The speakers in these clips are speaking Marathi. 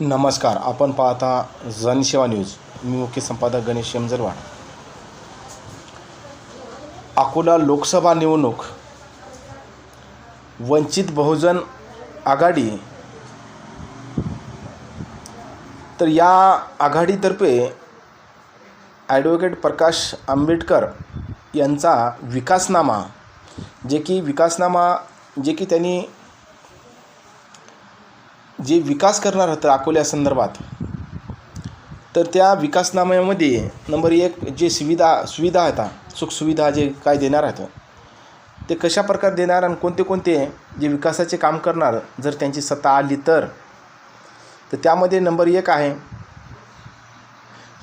नमस्कार आपण पाहता जनसेवा न्यूज. मी मुख्य संपादक गणेश शेमजरवाड. अकोला लोकसभा निवडणूक. वंचित बहुजन आघाडी. तर या आघाडीतर्फे ॲडव्होकेट प्रकाश आंबेडकर यांचा विकासनामा जे की विकासनामा जे की त्यांनी जे विकास करणार होतं अकोल्यासंदर्भात तर त्या विकासनाम्यामध्ये नंबर एक जे सुविधा सुविधा होता सुखसुविधा जे काय देणार आहेत ते कशा प्रकारे देणार आणि कोणते कोणते जे विकासाचे काम करणार जर त्यांची सत्ता आली तर? तर त्यामध्ये नंबर एक आहे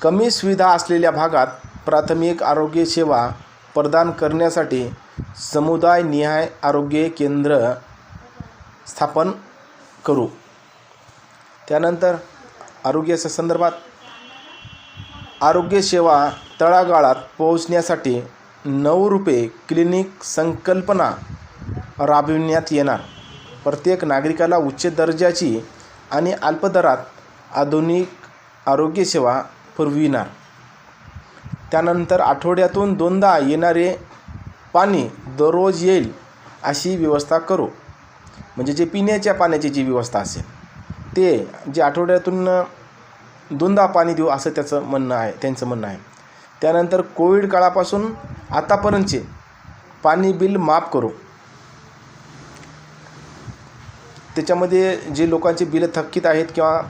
कमी सुविधा असलेल्या भागात प्राथमिक आरोग्य सेवा प्रदान करण्यासाठी समुदाय निहाय आरोग्य केंद्र स्थापन करू. त्यानंतर आरोग्याच्या संदर्भात आरोग्यसेवा तळागाळात पोहोचण्यासाठी नऊ रुपये क्लिनिक संकल्पना राबविण्यात येणार. प्रत्येक नागरिकाला उच्च दर्जाची आणि अल्प दरात आधुनिक आरोग्यसेवा पुरविणार. त्यानंतर आठवड्यातून दोनदा येणारे पाणी दररोज येईल अशी व्यवस्था करू. म्हणजे जे पिण्याच्या पाण्याची जी व्यवस्था असेल. ते जे आठवड्यातून दोनदा पाणी देऊ असं त्याचं म्हणणं आहे त्यांचं म्हणणं आहे. त्यानंतर कोविड काळापासून आतापर्यंतचे पाणी बिल माफ करू. त्याच्यामध्ये जे लोकांचे बिलं थकीत आहेत किंवा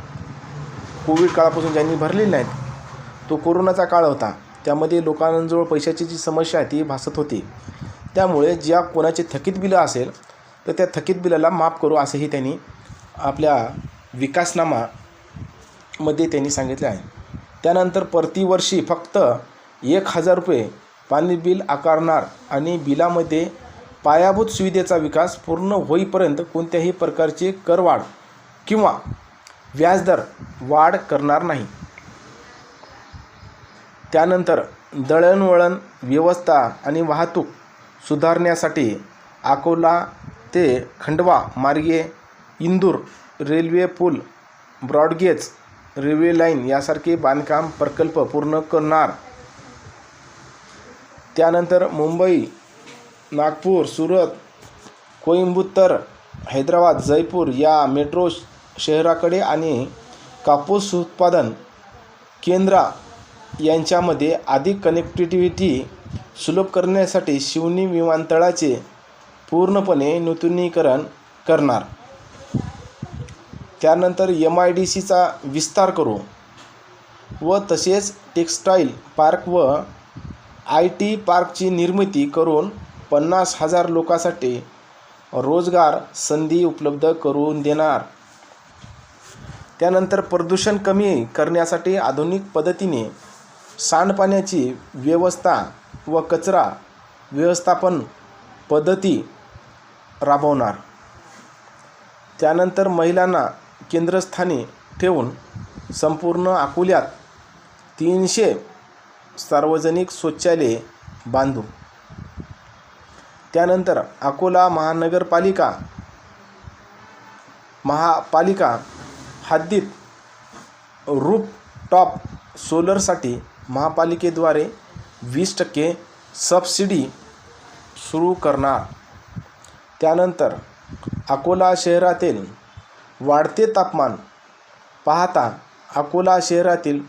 कोविड काळापासून ज्यांनी भरलेली नाहीत तो कोरोनाचा काळ होता. त्यामध्ये लोकांजवळ पैशाची जी समस्या आहे ती भासत होती. त्यामुळे ज्या कोणाचे थकीत बिलं असेल तर त्या थकीत बिलाला माफ करू असंही त्यांनी आपल्या विकासनामामध्ये त्यांनी सांगितले आहे. त्यानंतर प्रतिवर्षी फक्त एक हजार रुपये पाणी बिल आकारणार आणि बिलामध्ये पायाभूत सुविधेचा विकास पूर्ण होईपर्यंत कोणत्याही प्रकारची करवाढ किंवा व्याजदर वाढ करणार नाही. त्यानंतर दळणवळण व्यवस्था आणि वाहतूक सुधारण्यासाठी अकोला ते खंडवा मार्गे इंदूर रेल्वे पूल ब्रॉडगेज रेल्वे लाईन यासारखे बांधकाम प्रकल्प पूर्ण करणार. त्यानंतर मुंबई नागपूर सुरत कोइंबुत्तर हैदराबाद जयपूर या मेट्रो शहराकडे आणि कापूस उत्पादन केंद्रा यांच्यामध्ये अधिक कनेक्टिव्हिटी सुलभ करण्यासाठी शिवनी विमानतळाचे पूर्णपणे नूतनीकरण करणार. त्यानंतर एम आय डी सीचा विस्तार करू व तसेच टेक्स्टाईल पार्क व आय टी पार्कची निर्मिती करून पन्नास हजार लोकांसाठी रोजगार संधी उपलब्ध करून देणार. त्यानंतर प्रदूषण कमी करण्यासाठी आधुनिक पद्धतीने सांडपाण्याची व्यवस्था व कचरा व्यवस्थापन पद्धती राबवणार. त्यानंतर महिलांना केंद्रस्थानी ठेवून संपूर्ण अकोल्यात तीनशे सार्वजनिक शौचालये बांधू त्यानंतर अकोला महानगरपालिका महापालिका हद्दीत रूप टॉप सोलरसाठी महापालिकेद्वारे वीस टक्के सबसिडी सुरू करणार. त्यानंतर अकोला शहरातील वाढते तापमान पाहता अकोला शहरातील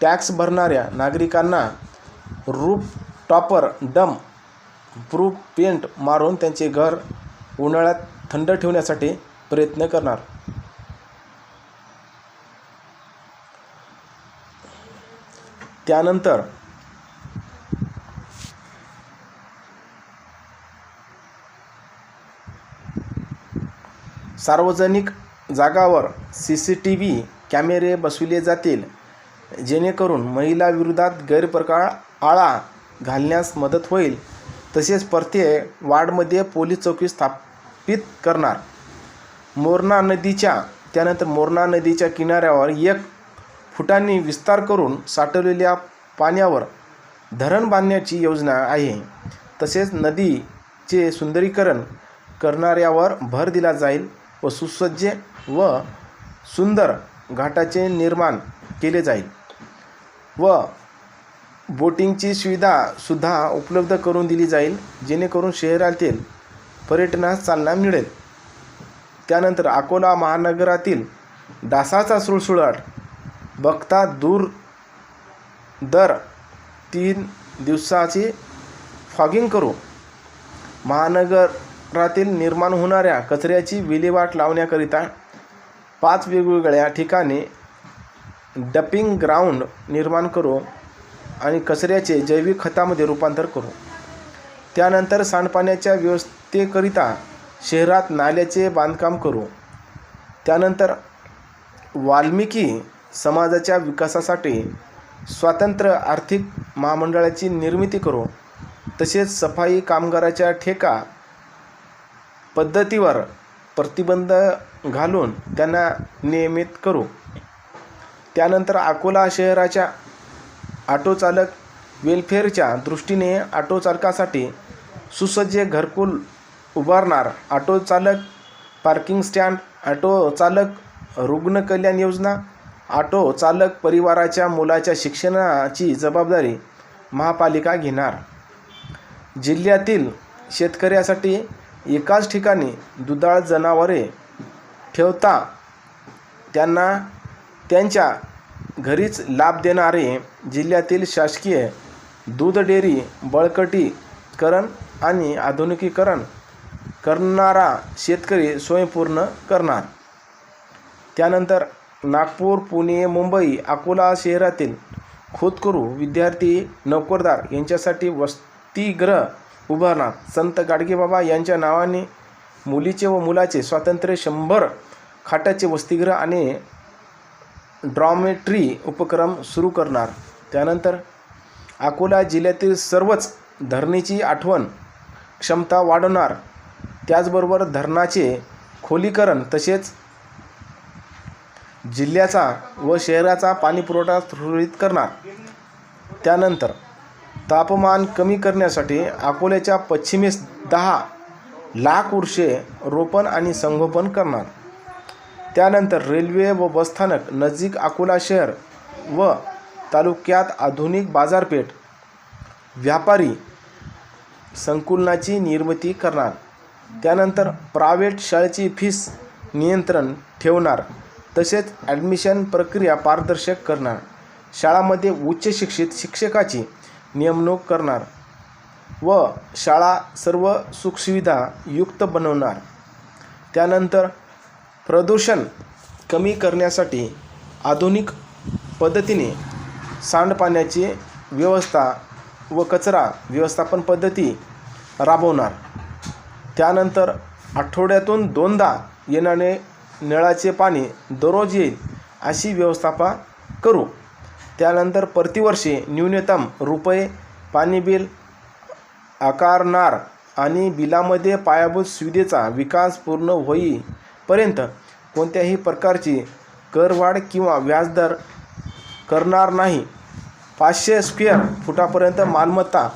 टॅक्स भरणाऱ्या नागरिकांना रूप टॉपर डम प्रूफ पेंट मारून त्यांचे घर उन्हाळ्यात थंड ठेवण्यासाठी प्रयत्न करणार. त्यानंतर सार्वजनिक जागावर सी सी टी व्ही कॅमेरे बसविले जातील जेणेकरून महिलाविरोधात गैरप्रकार आळा घालण्यास मदत होईल. तसेच प्रत्येक वार्डमध्ये पोलीस चौकी स्थापित करणार. मोरणा नदीच्या त्यानंतर मोरणा नदीच्या किनाऱ्यावर एक फुटांनी विस्तार करून साठवलेल्या पाण्यावर धरण बांधण्याची योजना आहे. तसेच नदीचे सुंदरीकरण करणाऱ्यावर भर दिला जाईल व सुसज्ज व सुंदर घाटाचे निर्माण केले जाईल. व बोटिंगची सुविधासुद्धा उपलब्ध करून दिली जाईल जेणेकरून शहरातील पर्यटनास चालना मिळेल. त्यानंतर अकोला महानगरातील डासाचा सुळसुळाट बघता दूर दर तीन दिवसाची फॉगिंग करू. महानगरातील निर्माण होणाऱ्या कचऱ्याची विल्हेवाट लावण्याकरिता पाच वेगवेगळ्या ठिकाणी डपिंग ग्राउंड निर्माण करू आणि कचऱ्याचे जैविक खतामध्ये रूपांतर करू. त्यानंतर सांडपाण्याच्या व्यवस्थेकरिता शहरात नाल्याचे बांधकाम करू. त्यानंतर वाल्मिकी समाजाच्या विकासासाठी स्वातंत्र्य आर्थिक महामंडळाची निर्मिती करू. तसेच सफाई कामगाराच्या ठेका पद्धतीवर प्रतिबंध घालून त्यांना नियमित करू. त्यानंतर अकोला शहराच्या ऑटो चालक वेलफेअरच्या दृष्टीने ऑटो चालकासाठी सुसज्ज घरकुल उभारणार ऑटो चालक पार्किंग स्टँड ऑटो चालक रुग्ण कल्याण योजना ऑटो चालक परिवाराच्या मुलाच्या शिक्षणाची जबाबदारी महापालिका घेणार. जिल्ह्यातील शेतकऱ्यासाठी एकाच ठिकाणी दुधाळ जनावरे ठेवता त्यांना त्यांच्या घरीच लाभ देणारे जिल्ह्यातील शासकीय दूध डेअरी बळकटीकरण आणि आधुनिकीकरण करणारा शेतकरी स्वयंपूर्ण करणार. त्यानंतर नागपूर पुणे मुंबई अकोला शहरातील खोदकुरू विद्यार्थी नोकरदार यांच्यासाठी वसतिगृह उभारणार. संत गाडगेबाबा यांच्या नावाने मुलीचे व मुलाचे स्वातंत्र्य शंभर खाटाचे वसतिगृह आणि ड्रॉमेट्री उपक्रम सुरू करणार. त्यानंतर अकोला जिल्ह्यातील सर्वच धरणीची आठवण क्षमता वाढवणार. त्याचबरोबर धरणाचे खोलीकरण तसेच जिल्ह्याचा व शहराचा पाणीपुरवठा सुरळीत करणार. त्यानंतर तापमान कमी करण्यासाठी अकोल्याच्या पश्चिमेस दहा लाख वर्षे रोपण आणि संगोपन करणार. त्यानंतर रेल्वे व बसस्थानक नजीक अकोला शहर व तालुक्यात आधुनिक बाजारपेठ व्यापारी संकुलनाची निर्मिती करणार. त्यानंतर प्रायव्हेट शाळेची फीस नियंत्रण ठेवणार. तसेच ॲडमिशन प्रक्रिया पारदर्शक करणार. शाळामध्ये उच्च शिक्षित शिक्षकाची नेमणूक करणार व शाळा सर्व सुखसुविधा युक्त बनवणार. त्यानंतर प्रदूषण कमी करण्यासाठी आधुनिक पद्धतीने सांडपाण्याची व्यवस्था व कचरा व्यवस्थापन पद्धती राबवणार. त्यानंतर आठवड्यातून दोनदा येणारे नळाचे पाणी दररोज येईल अशी व्यवस्थापा करू. त्यानंतर प्रतिवर्षी न्यूनतम रुपये पाणी बिल आकारणार आणि बिलामध्ये पायाभूत सुविधेचा विकास पूर्ण होईपर्यंत कोणत्याही प्रकारची करवाढ किंवा व्याजदर करणार नाही. पाचशे स्क्वेअर फुटापर्यंत मालमत्ता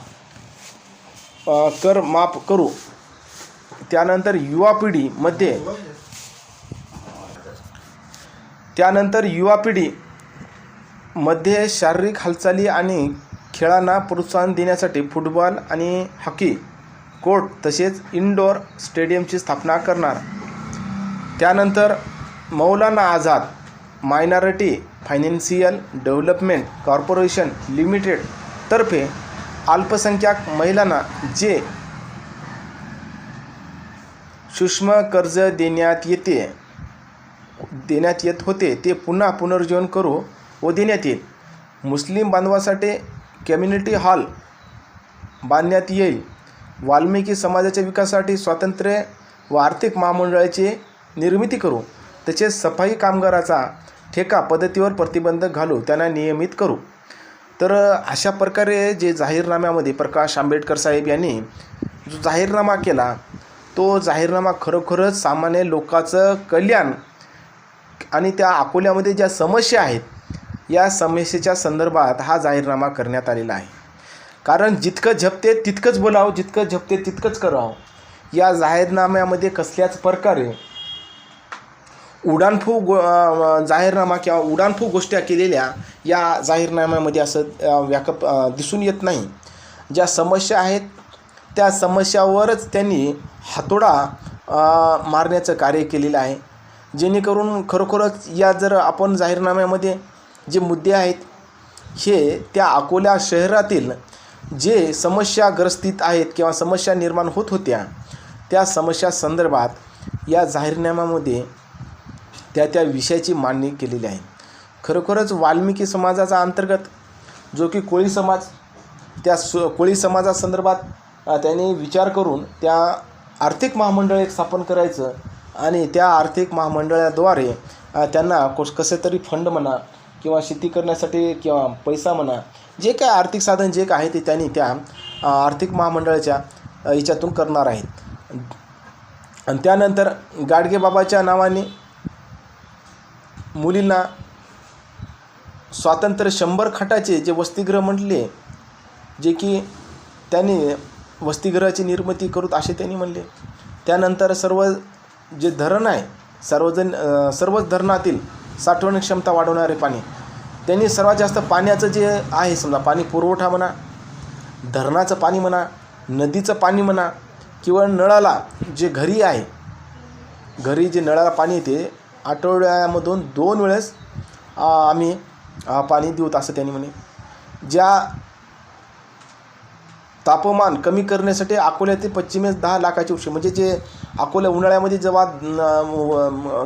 कर माफ करू. त्यानंतर युवा पिढीमध्ये त्यानंतर युवा पिढी मध्ये शारीरिक हालचाली आणि खेळांना प्रोत्साहन देण्यासाठी फुटबॉल आणि हॉकी कोर्ट तसेच इनडोअर स्टेडियमची स्थापना करणार. त्यानंतर Maulana Azad minority financial development corporation limited तर्फे अल्पसंख्याक महिलांना जे सूक्ष्म कर्ज देण्यात येते देण्यात येत होते ते पुन्हा पुनर्जीवन करू. व देण्यात येईल मुस्लिम बांधवासाठी कम्युनिटी हॉल बांधण्यात येईल. वाल्मिकी समाजाच्या विकासासाठी स्वातंत्र्य व आर्थिक महामंडळाची निर्मिती करू. तसेच सफाई कामगाराचा ठेका पद्धतीवर प्रतिबंध घालू त्यांना नियमित करू. तर अशा प्रकारे जे जाहीरनाम्यामध्ये प्रकाश आंबेडकर साहेब यांनी जो जाहीरनामा केला तो जाहीरनामा खरोखरच सामान्य लोकांचं कल्याण आणि त्या अकोल्यामध्ये ज्या समस्या आहेत या समस्येच्या संदर्भात हा जाहीरनामा करण्यात आलेला आहे. कारण जितकं झपते तितकंच बोलावं जितकं झपते तितकंच करावं. या जाहीरनाम्यामध्ये कसल्याच प्रकारे उडाणफू गो जाहीरनामा किंवा उडाणफू गोष्टी केलेल्या या जाहीरनाम्यामध्ये असं व्याकप दिसून येत नाही. ज्या समस्या आहेत त्या समस्यावरच त्यांनी हातोडा मारण्याचं कार्य केलेलं आहे. जेणेकरून खरोखरच या जर आपण जाहीरनाम्यामध्ये जे मुद्दे आहेत हे त्या अकोला शहरातील जे समस्याग्रस्तीत आहेत किंवा समस्या निर्माण होत होत्या त्या समस्या संदर्भात या जाहीरनाम्यामध्ये त्या त्या विषयाची मांडणी केलेली आहे. खरोखरच वाल्मिकी समाजाचा अंतर्गत जो की कोळी समाज त्या सु कोळी समाजासंदर्भात अ, त्यांनी विचार करून त्या आर्थिक महामंडळ एक स्थापन करायचं आणि त्या आर्थिक महामंडळाद्वारे त्यांना कोश कसे तरी फंड म्हणा किंवा शेती करण्यासाठी किंवा पैसा म्हणा जे काय आर्थिक साधन जे काय आहे ते त्यांनी त्या आर्थिक महामंडळाच्या याच्यातून करणार आहेत. आणि त्यानंतर गाडगेबाबाच्या नावाने मुलींना स्वातंत्र्य शंभर खटाचे जे वसतिगृह म्हटले जे की त्यांनी वसतिगृहाची निर्मिती करूत असे त्यांनी म्हणले. त्यानंतर सर्व जे धरण आहे सर्वजण सर्वच धरणातील साठवण क्षमता वाढवणारे पाणी त्यांनी सर्वात जास्त पाण्याचं जे आहे समजा पाणी पुरवठा म्हणा धरणाचं पाणी म्हणा नदीचं पाणी म्हणा किंवा नळाला जे घरी आहे घरी जे नळाला पाणी येते आठवड्यामधून दोन वेळेस आम्ही पाणी देऊत असं त्यांनी म्हणे. ज्या तापमान कमी करण्यासाठी अकोल्या ते पश्चिमेस दहा लाखाची उष्ण म्हणजे जे अकोला उन्हाळ्यामध्ये जेव्हा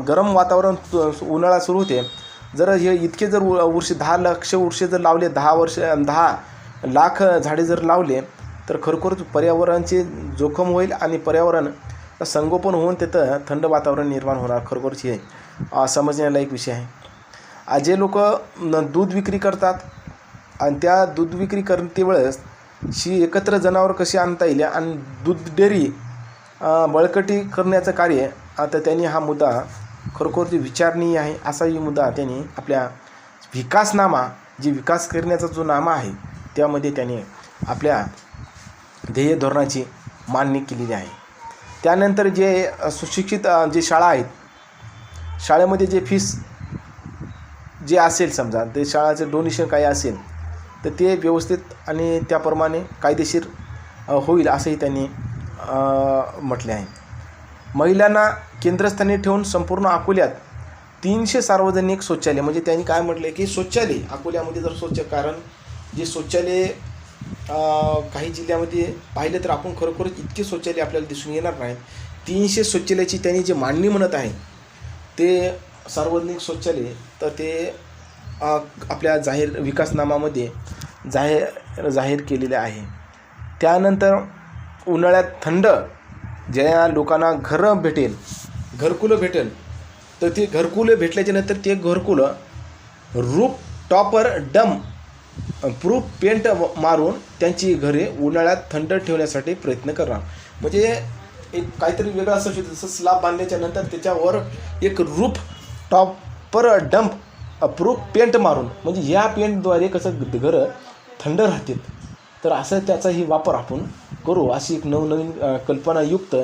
गरम वातावरण उन्हाळा सुरू होते जर हे इतके जर उ- दहा लक्ष वर्षे जर लावले दहा वर्ष दहा लाख झाडे जर लावले तर खरोखरच पर्यावरणाची जोखम होईल आणि पर्यावरण संगोपन होऊन तिथं थंड वातावरण निर्माण होणार खरोखरच हे समजण्यालायक समजण्याला एक विषय आहे. जे लोक दूध विक्री करतात आणि त्या दूध विक्री करते वेळेस शी एकत्र जनावर कशी आणता येईल आणि दूध डेअरी बळकटी करण्याचं कार्य आता त्यांनी हा मुद्दा खरोखर ती विचारणीय आहे असाही मुद्दा त्यांनी आपल्या विकासनामा जी विकास करण्याचा जो नामा आहे त्यामध्ये त्याने आपल्या ध्येय धोरणाची मांडणी केलेली आहे. त्यानंतर जे सुशिक्षित जे शाळा आहेत शाळेमध्ये जे फीस जे असेल समजा ते शाळाचं डोनेशन काही असेल तर ते व्यवस्थित आणि त्याप्रमाणे कायदेशीर होईल असंही त्यांनी म्हटले आहे. महिलांना केंद्रस्थानी ठेवून संपूर्ण अकोल्यात तीनशे सार्वजनिक शौचालय म्हणजे त्यांनी काय म्हटलं की शौचालय अकोल्यामध्ये जर स्वच्छ कारण जे शौचालय काही जिल्ह्यामध्ये पाहिलं तर आपण खरोखरच इतके शौचालय आपल्याला दिसून येणार नाही तीनशे शौचालयाची त्यांनी जे मांडणी म्हणत आहे ते सार्वजनिक शौचालय तर ते आपल्या जाहीर विकासनामामध्ये जाहीर जाहीर केलेले आहे. त्यानंतर उन्हाळ्यात थंड ज्या लोकांना घरं भेटेल घरकुलं भेटेल तर ते घरकुलं भेटल्याच्या नंतर ते घरकुलं रूप टॉपर डम प्रूफ पेंट व- मारून त्यांची घरे उन्हाळ्यात थंड ठेवण्यासाठी प्रयत्न करणार. म्हणजे एक काहीतरी वेगळं असं शोध जसं स्लाब बांधल्याच्या नंतर त्याच्यावर एक roof topper damp proof paint मारून. म्हणजे ह्या पेंटद्वारे कसं घरं थंड राहतील. तर असं त्याचाही वापर आपण करू अशी एक नवनवीन कल्पनायुक्त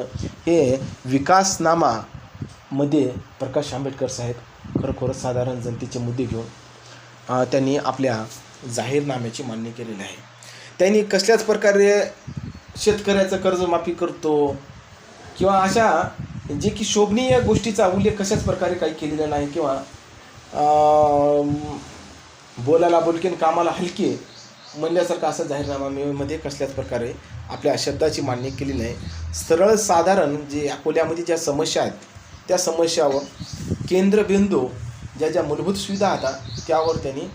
हे विकासनामामध्ये प्रकाश आंबेडकर साहेब खरोखरच साधारण जनतेचे मुद्दे घेऊन त्यांनी आपल्या जाहीरनाम्याची मान्य केलेली आहे. त्यांनी कसल्याच प्रकारे शेतकऱ्याचं कर्जमाफी करतो किंवा अशा जे की शोभनीय गोष्टीचा उल्लेख कशाच प्रकारे काही केलेला नाही किंवा बोलायला बोलकेन कामाला हलके म्हणल्यासारखं असं जाहीरनाम्यामध्ये कसल्याच प्रकारे आपल्या शब्दाची मांडणी केलेली नाही. सरळ साधारण जे अकोल्यामध्ये ज्या समस्या आहेत त्या समस्यावर केंद्रबिंदू ज्या ज्या मूलभूत सुविधा आता त्यावर त्यांनी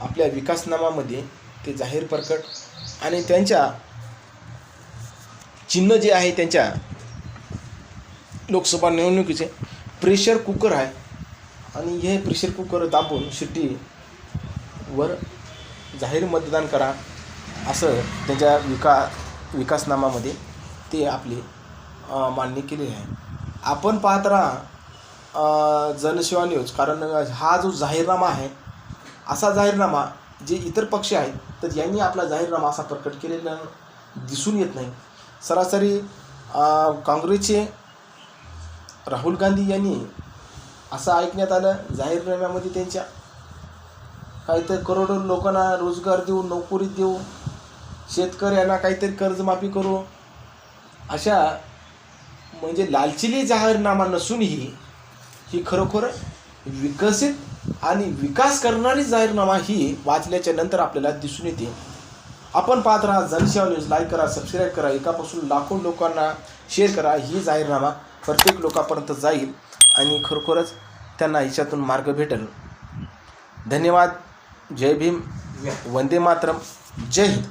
आपल्या विकासनामामध्ये ते जाहीर प्रकट आणि त्यांच्या चिन्ह जे आहे त्यांच्या लोकसभा निवडणुकीचे प्रेशर कुकर आहे आणि हे प्रेशर कुकर दाबून शिट्टीवर जाहीर मतदान करा. असं त्यांच्या विका विकासनामामध्ये ते आपली मांडणी केली आहे. आपण पाहत राहा जनसेवा न्यूज. कारण हा जो जाहीरनामा आहे असा जाहीरनामा जे इतर पक्ष आहेत तर यांनी आपला जाहीरनामा असा प्रकट केलेला दिसून येत नाही. सरासरी काँग्रेसचे राहुल गांधी यांनी असं ऐकण्यात आलं जाहीरनाम्यामध्ये त्यांच्या काहीतरी करोडो लोकांना रोजगार देऊ नोकरी देऊ शेतकऱ्यांना काहीतरी कर्जमाफी करू. अशा म्हणजे लालचिली जाहीरनामा नसूनही ही खरोखर विकसित आणि विकास करणारी जाहीरनामा ही वाचल्याच्या नंतर आपल्याला दिसून येते. आपण पाहत राहा जनसेवा न्यूज. लाईक करा सबस्क्राईब करा. एकापासून लाखो लोकांना शेअर करा. ही जाहीरनामा प्रत्येक लोकांपर्यंत जाईल आणि खरोखरच त्यांना ह्याच्यातून मार्ग भेटेल. धन्यवाद. जय भीम. वंदे मातरम. जय हिंद.